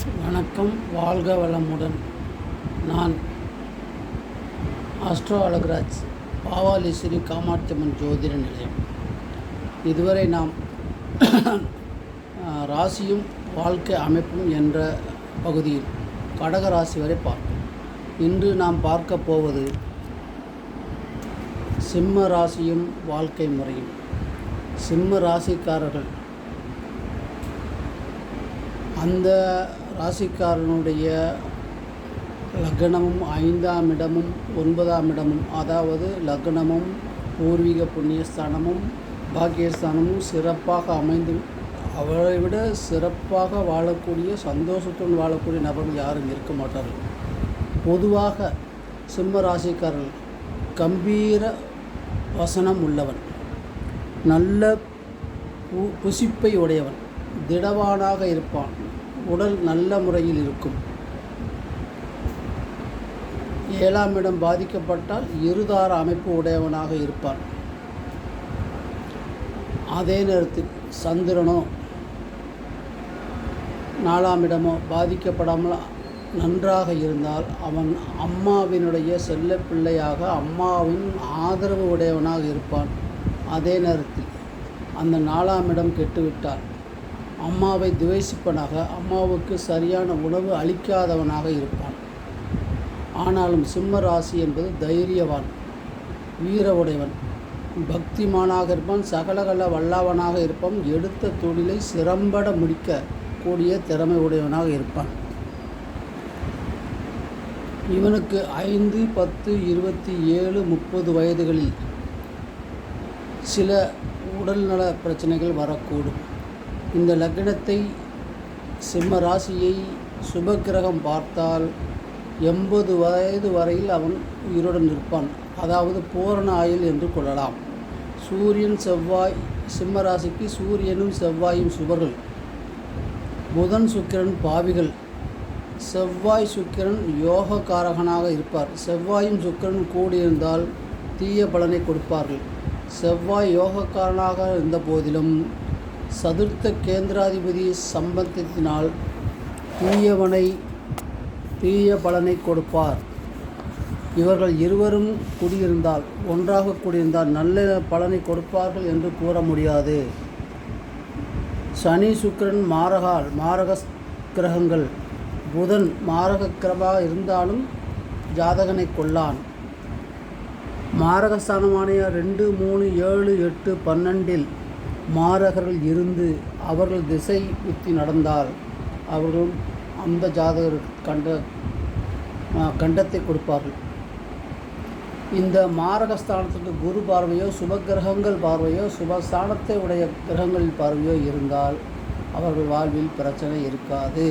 வணக்கம் வாழ்க வளமுடன். நான் ஆஸ்ட்ரோ அழகராஜ் பாவாலி ஸ்ரீ காமாட்சியம்மன் ஜோதிட நிலையம். இதுவரை நாம் ராசியும் வாழ்க்கை அமைப்பும் என்ற பகுதியில் கடக ராசி வரை பார்ப்போம் இன்று நாம் பார்க்க போவது சிம்ம ராசியும் வாழ்க்கை முறையும். சிம்ம ராசிக்காரர்கள் அந்த ராசிக்காரனுடைய லக்னமும் ஐந்தாம் இடமும் ஒன்பதாம் இடமும் அதாவது லக்னமும் பூர்வீக புண்ணியஸ்தானமும் பாக்கியஸ்தானமும் சிறப்பாக அமைந்து அவரை விட சிறப்பாக வாழக்கூடிய சந்தோஷத்துடன் வாழக்கூடிய நபர்கள் யாரும் இருக்க மாட்டார்கள். பொதுவாக சிம்ம ராசிக்காரர்கள் கம்பீர வசனம் உள்ளவன் நல்ல பு புசிப்பை உடையவன் திடவானாக இருப்பான் உடல் நல்ல முறையில் இருக்கும். ஏழாம் இடம் பாதிக்கப்பட்டால் இருதார அமைப்பு உடையவனாக இருப்பான். அதே நேரத்தில் சந்திரனோ நாலாம் இடமோ பாதிக்கப்படாமல் நன்றாக இருந்தால் அவன் அம்மாவினுடைய செல்ல பிள்ளையாக அம்மாவின் ஆதரவு உடையவனாக இருப்பான். அதே நேரத்தில் அந்த நாலாம் இடம் கெட்டுவிட்டால் அம்மாவை துவேஷிப்பனாக அம்மாவுக்கு சரியான உணவு அளிக்காதவனாக இருப்பான். ஆனாலும் சிம்ம ராசி என்பது தைரியவான் வீர உடையவன் பக்திமானாக இருப்பான் சகலகல வல்லவனாக இருப்பான் எடுத்த தொழிலை சிறம்பட முடிக்க கூடிய திறமை உடையவனாக இருப்பான். இவனுக்கு ஐந்து பத்து இருபத்தி ஏழு முப்பது வயதுகளில் சில உடல்நல பிரச்சனைகள் வரக்கூடும். இந்த லக்னத்தை சிம்ம ராசியை சுபக்கிரகம் பார்த்தால் எண்பது வயது வரையில் அவன் உயிருடன் நிற்பான் அதாவது பூரண ஆயுள் என்று கொள்ளலாம். சூரியன் செவ்வாய் சிம்ம ராசிக்கு சூரியனும் செவ்வாயும் சுபர்கள். புதன் சுக்கிரன் பாவிகள். செவ்வாய் சுக்கிரன் யோகக்காரகனாக இருப்பார். செவ்வாயும் சுக்கிரன் கூடியிருந்தால் தீய பலனை கொடுப்பார்கள். செவ்வாய் யோகக்காரனாக இருந்த போதிலும் சதுர்த்த கேந்திராதிபதி சம்பந்தத்தினால் தீயவனை தீய பலனை கொடுப்பார். இவர்கள் இருவரும் குடியிருந்தால் ஒன்றாக குடியிருந்தால் நல்ல பலனை கொடுப்பார்கள் என்று கூற முடியாது. சனி சுக்கிரன் மாரகால் மாரக கிரகங்கள் புதன் மாரக கிரமாக இருந்தாலும் ஜாதகனை கொள்ளான். மாரகஸ்தானமான ரெண்டு மூணு ஏழு எட்டு பன்னெண்டில் மாரகர்கள் இருந்து அவர்கள் திசை உத்தி நடந்தால் அவர்கள் அந்த ஜாதகர் கண்ட கண்டத்தை கொடுப்பார்கள். இந்த மாரகஸ்தானத்துக்கு குரு பார்வையோ சுப கிரகங்கள் பார்வையோ சுபஸ்தானத்தை உடைய கிரகங்களின் பார்வையோ இருந்தால் அவர்கள் வாழ்வில் பிரச்சனை இருக்காது.